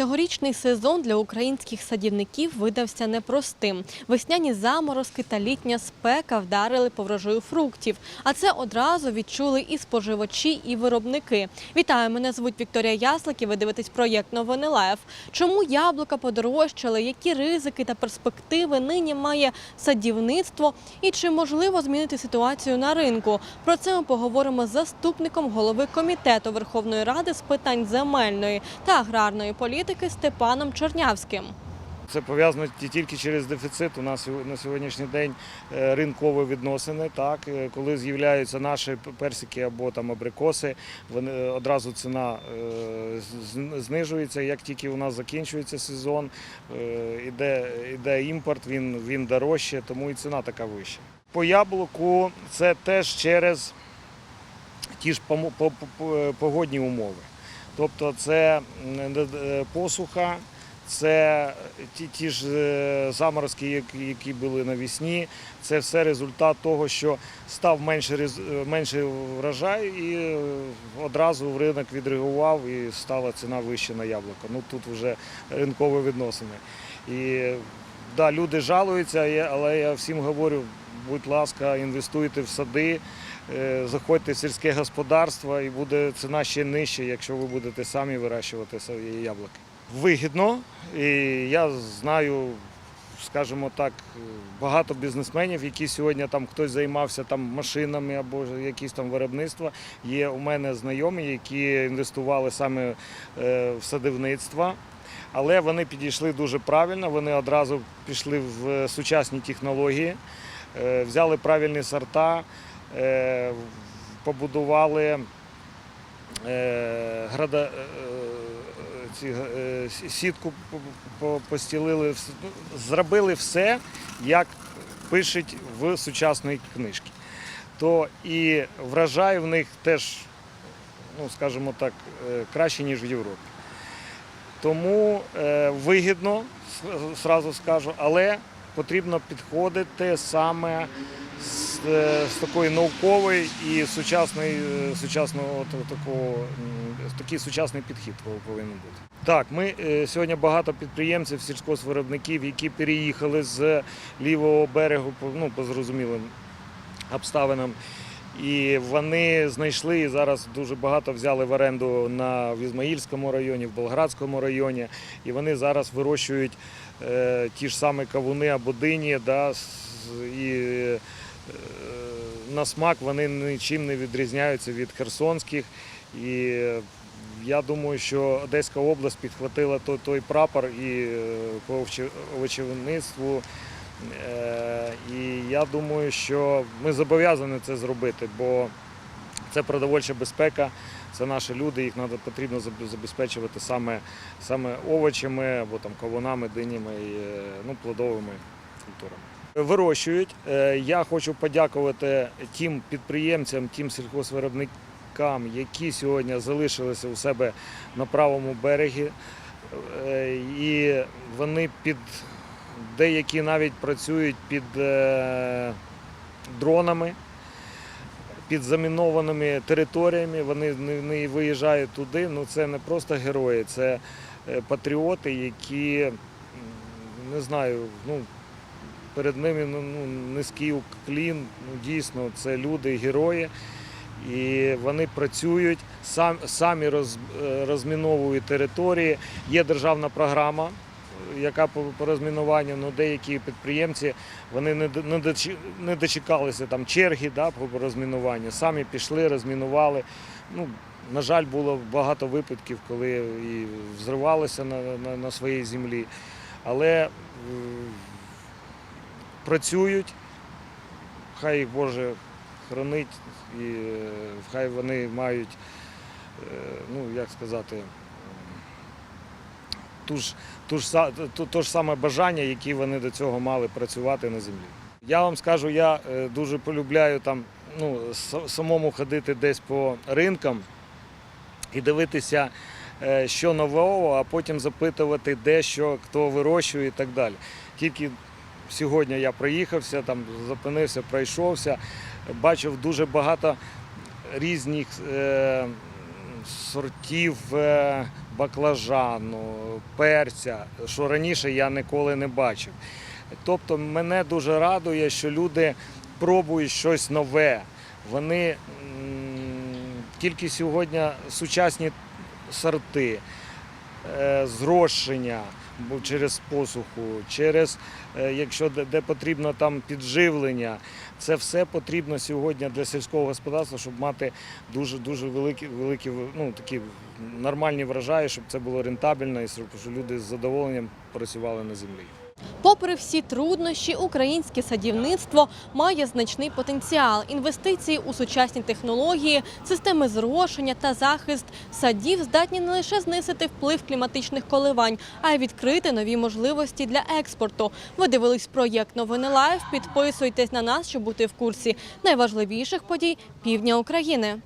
Цьогорічний сезон для українських садівників видався непростим. Весняні заморозки та літня спека вдарили по врожаю фруктів. А це одразу відчули і споживачі, і виробники. Вітаю, мене звуть Вікторія Яслик і ви дивитесь проєкт Новини Лайф. Чому яблука подорожчали, які ризики та перспективи нині має садівництво і чи можливо змінити ситуацію на ринку? Про це ми поговоримо з заступником голови комітету Верховної Ради з питань земельної та аграрної політики Степаном Чернявським. Це пов'язано тільки через дефіцит. У нас на сьогоднішній день е, ринкові відносини. Так, Е, коли з'являються наші персики або там абрикоси, вони е, одразу ціна знижується. Як тільки у нас закінчується сезон, іде, іде імпорт, він, він дорожче, тому і ціна така вища. По яблуку це теж через ті ж погодні умови. Тобто це д- посуха, це ті, ті ж е, заморозки, які, були навесні. Це все результат того, що став менше, рез- е, менше врожай і е, одразу ринок відреагував і стала ціна вища на яблуко. Ну тут вже ринкові відносини. І да, люди жалуються, але я всім говорю, будь ласка, інвестуйте в сади. Е, Заходьте в сільське господарство і буде ціна ще нижча, якщо ви будете самі вирощувати свої яблуки. Вигідно, і я знаю, скажімо так, багато бізнесменів, які сьогодні там хтось займався там машинами або якісь там виробництва. Є у мене знайомі, які інвестували саме е, в садівництво. Але вони підійшли дуже правильно, вони одразу пішли в сучасні технології, е, взяли правильні сорта, е, побудували е, е, е, сітку по- по- постілили, зробили все, як пишуть в сучасної книжці. То і врожай в них теж, ну скажімо так, е, краще, ніж в Європі. Тому е, вигідно, зразу скажу, але потрібно підходити саме з, е, з такої наукової і сучасної, е, сучасного та- такого, такий сучасний підхід пов- повинен бути. Так, ми е, сьогодні багато підприємців, сільськосвиробників, які переїхали з лівого берегу ну, по зрозумілим обставинам. І вони знайшли і зараз дуже багато взяли в оренду на в Ізмаїльському районі, в Болградському районі. І вони зараз вирощують е, ті ж самі кавуни або дині. Да, і е, на смак вони нічим не відрізняються від херсонських. І я думаю, що Одеська область підхватила той, той прапор і е, по овочівництву. Е, І я думаю, що ми зобов'язані це зробити, бо це продовольча безпека, це наші люди, їх потрібно забезпечувати саме, саме овочами або там кавунами, динями і е, ну, плодовими культурами. Вирощують. Е, Я хочу подякувати тим підприємцям, тим сільхозвиробникам, які сьогодні залишилися у себе на правому берегі. І вони під деякі навіть працюють під е, дронами, під замінованими територіями. Вони не, виїжджають туди. Ну це не просто герої, це е, патріоти, які не знаю, ну. Перед ними ну, ну, низький уклін, ну, дійсно, це люди, герої. І вони працюють, сам, самі роз, е, розміновують території. Є державна програма, яка по, розмінуванню, ну, деякі підприємці вони не, дочекалися там черги да, по розмінуванню. Самі пішли, розмінували. Ну, на жаль, було багато випадків, коли і взривалися на, на, на своїй землі. Але е, працюють, хай їх Боже хранить, і е, хай вони мають, е, ну як сказати, ту ж, ту ж, са- ту, ж саме бажання, які вони до цього мали працювати на землі. Я вам скажу, я е, дуже полюбляю там ну, самому ходити десь по ринкам і дивитися, е, що нового, а потім запитувати, де що, хто вирощує і так далі. Тільки сьогодні я проїхався, там зупинився, пройшовся, бачив дуже багато різних е, сортів е, баклажану, перця, що раніше я ніколи не бачив. Тобто мене дуже радує, що люди пробують щось нове. Вони тільки сьогодні сучасні сорти, е, зрощення бо через посуху, через е, якщо де потрібно там підживлення. Це все потрібно сьогодні для сільського господарства, щоб мати дуже дуже великі, великі ну, такі нормальні врожаї, щоб це було рентабельно і щоб люди з задоволенням працювали на землі. Попри всі труднощі, українське садівництво має значний потенціал. Інвестиції у сучасні технології, системи зрошення та захист садів здатні не лише знизити вплив кліматичних коливань, а й відкрити нові можливості для експорту. Ви дивились проєкт Новини Лайв. Підписуйтесь на нас, щоб бути в курсі найважливіших подій півдня України.